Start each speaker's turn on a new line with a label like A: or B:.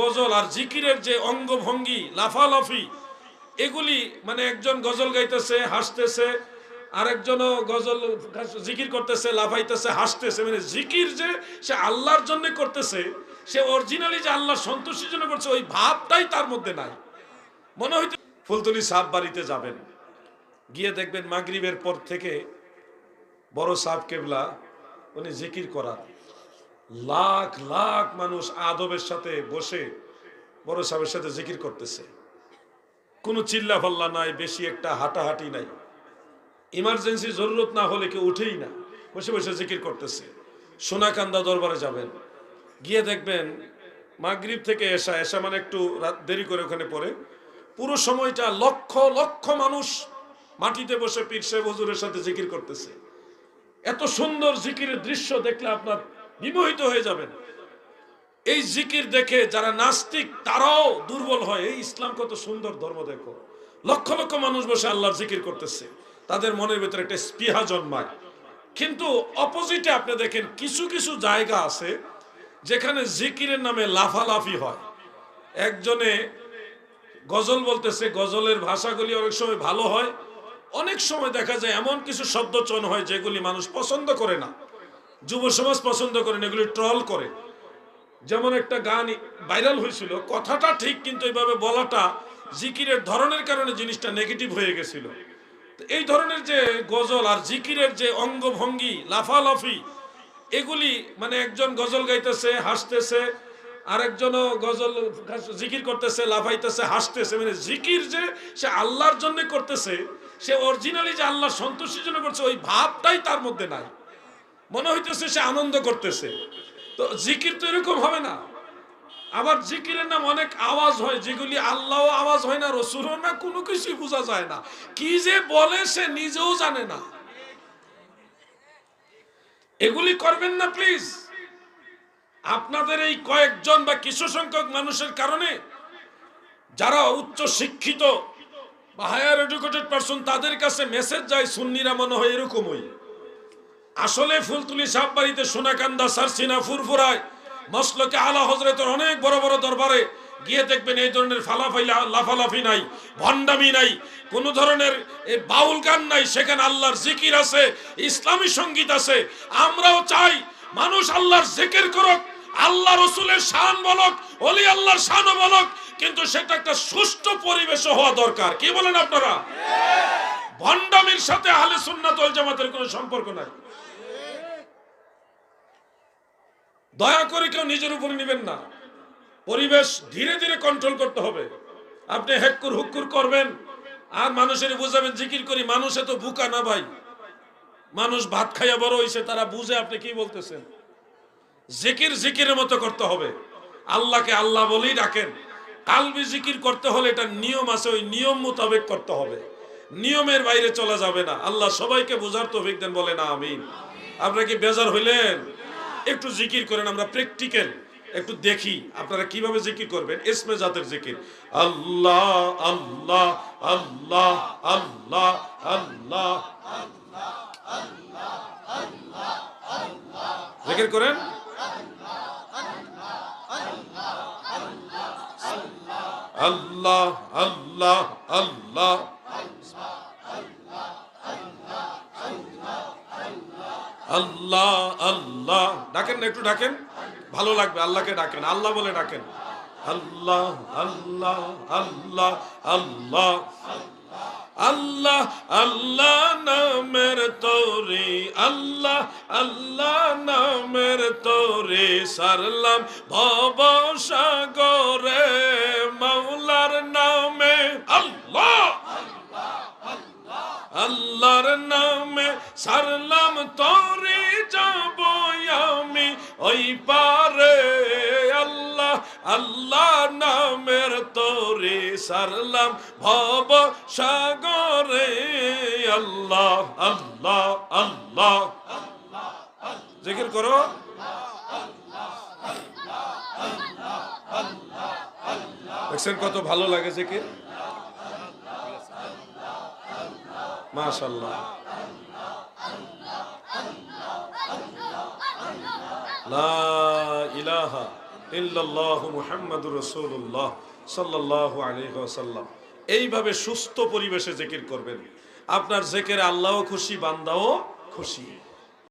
A: গজল আর জিকিরের যে অঙ্গভঙ্গি, লাফালাফি, এগুলি মানে একজন গজল গাইতেছে, হাসতেছে, আরেকজনও গজল জিকির করতেছে, লাফাইতেছে, হাসতেছে। মানে জিকির যে সে আল্লাহর জন্য করতেছে, সে অরিজিনালি যে আল্লাহ সন্তুষ্টির জন্য করছে, ওই ভাবটাই তার মধ্যে নাই। মনে হইতে ফুলতলি সাপ বাড়িতে যাবেন। গিয়ে দেখবেন মাগরিবের পর থেকে বড় সাপ কেবলা উনি জিকির করার। লাখ লাখ মানুষ আদবের সাথে বসে বড় সাহেবের সাথে জিকির করতেছে। কোনো চিল্লা ফাল্লা নাই, বেশি একটা হাঁটাহাঁটি নাই। ইমার্জেন্সি জরুরত না হলে কেউ উঠেই না, বসে বসে জিকির করতেছে। সোনাকান্দা দরবারে যাবেন। গিয়ে দেখবেন মাগরিব থেকে এসা এসা মানে একটু দেরি করে ওখানে পড়ে। পুরো সময়টা লক্ষ লক্ষ মানুষ মাটিতে বসে পীর সাহেব হুজুরের সাথে জিকির করতেছে। এত সুন্দর জিকিরের দৃশ্য দেখলে আপনার বিমোহিত হয়ে যাবেন। এই জিকির দেখে যারা নাস্তিক, তারাও দুর্বল হয়। এই ইসলাম কত সুন্দর ধর্ম, দেখো। লক্ষ লক্ষ মানুষ বসে আল্লাহর জিকির করতেছে। তাদের মনের ভিতরে একটা স্পৃহা জন্মায়। কিন্তু অপোজিটে আপনি দেখেন কিছু কিছু জায়গা আছে যেখানে জিকিরের নামে লাফালাফি হয়। একজনে গজল বলতেছে, গজলের ভাষাগুলি অনেক সময় ভালো হয়। অনেক সময় দেখা যায় এমন কিছু শব্দচয়ন হয় যেগুলি মানুষ পছন্দ করে না। যুব সমাজ পছন্দ করে না এগুলি ট্রল করে। যেমন একটা গান ভাইরাল হয়েছিল, কথাটা ঠিক, কিন্তু এইভাবে বলাটা জিকিরের ধরনের কারণে জিনিসটা নেগেটিভ হয়ে গেছিল। এই ধরনের যে গজল আর জিকিরের যে অঙ্গভঙ্গি, লাফালাফি, এগুলি মানে একজন গজল গাইতেছে, হাসতেছে, আরেকজনও গজল জিকির করতেছে, লাফাইতেছে, হাসতেছে। মানে জিকির যে সে আল্লাহর জন্য করতেছে, সে অরিজিনালি যে আল্লাহর সন্তুষ্টির জন্য করছে, ওই ভাবটাই তার মধ্যে নাই। মনে হইতেছে সে আনন্দ করতেছে। তো জিকির তো এরকম হবে না। আবার জিকিরের নাম অনেক আওয়াজ হয়, যেগুলি আল্লাহ আওয়াজ হয় না রসুরও না কোনো কিছুই বোঝা যায় না। কি যে বলে সে নিজেও জানে না। এগুলি করবেন না, প্লিজ। আপনাদের এই কয়েকজন বা কিছু সংখ্যক মানুষের কারণে যারা উচ্চ শিক্ষিত বা হায়ার এডুকেটেড পারসন তাদের কাছে মেসেজ যায়, সুন্নিরা মনে হয় এরকমই। আসলে ফুলতুলি সাপ বাড়িতে সোনাকান্দা সারসিনা ফুরফুরায়। মসলকে আলা হজরতের অনেক বড় বড় দরবারে গিয়ে দেখবেন এই ধরনের ফালাফাই লাফালাফি নাই, ভণ্ডামি নাই, কোনো ধরনের বাউল গান নাই, সেখানে আল্লাহর জিকির আছে, ইসলামী সংগীত আছে। আমরাও চাই মানুষ আল্লাহর জিকির করুক, আল্লাহ রসুলের শান বলক, অলি আল্লাহর শানও বলক, কিন্তু সেটা একটা সুষ্ঠু পরিবেশে হওয়া দরকার। কি বলেন আপনারা? ভণ্ডামির সাথে আহলে সুন্নাত ওয়াল জামাতের কোনো সম্পর্ক নাই। দয়া করে কেউ নিজের উপরে নেবেন না। পরিবেশ ধীরে ধীরে কন্ট্রোল করতে হবে। আপনি হেক্কুর হুক্কুর করবেন, আর মানুষের বুঝাবেন, জিকির করি, মানুষ এত বুকা না ভাই। মানুষ ভাত খাইয়া বড় হইছে, তারা বুঝে আপনি কি বলতেছেন। জিকির জিকিরের মতো করতে হবে। আল্লাহকে আল্লাহ বলেই ডাকেন। কালবি জিকির করতে হলে এটা নিয়ম আছে, ওই নিয়ম মোতাবেক করতে হবে। নিয়মের বাইরে চলা যাবে না। আল্লাহ সবাইকে বোঝার তো দেন বলে না আমিন। আপনারা কি বেজার হইলেন? একটু জিকির করেন, আমরা প্র্যাকটিক্যাল একটু দেখি আপনারা কীভাবে জিকির করবেন। এসমে জাতের জিকির। আল্লাহ আল্লাহ আল্লাহ আল্লাহ আল্লাহ, জিকির করেন। আল্লাহ আল্লাহ আল্লাহ আল্লাহ আল্লাহ। ডাকেন না, একটু ডাকেন। ভালো লাগবে, আল্লাহকে ডাকেন। আল্লাহ বলে ডাকেন। আল্লাহ আল্লাহ আল্লাহ আল্লাহ। আল্লাহ আল্লাহ নামের তোরে। আল্লাহ আল্লাহ নামের তোরে। সারলাম ভব সাগরে মাওলার নামে আল্লাহ আল্লাহর নামে সারলাম, তোরে যাব আমি। ওই পারে আল্লাহ আল্লাহ নামের তোরে সারলাম। ভব সাগরে আল্লাহ আল্লাহ আল্লাহ। জিকির করো। কত ভালো লাগে জিকির? মাশাল্লাহ লা ইলাহা ইল্লাল্লাহু মুহাম্মাদুর রাসূলুল্লাহ সাল্লাল্লাহু আলাইহি ওয়াসাল্লাম। এইভাবে সুস্থ পরিবেশে জিকির করবেন। আপনার জেকের আল্লাহও খুশি, বান্দাও খুশি।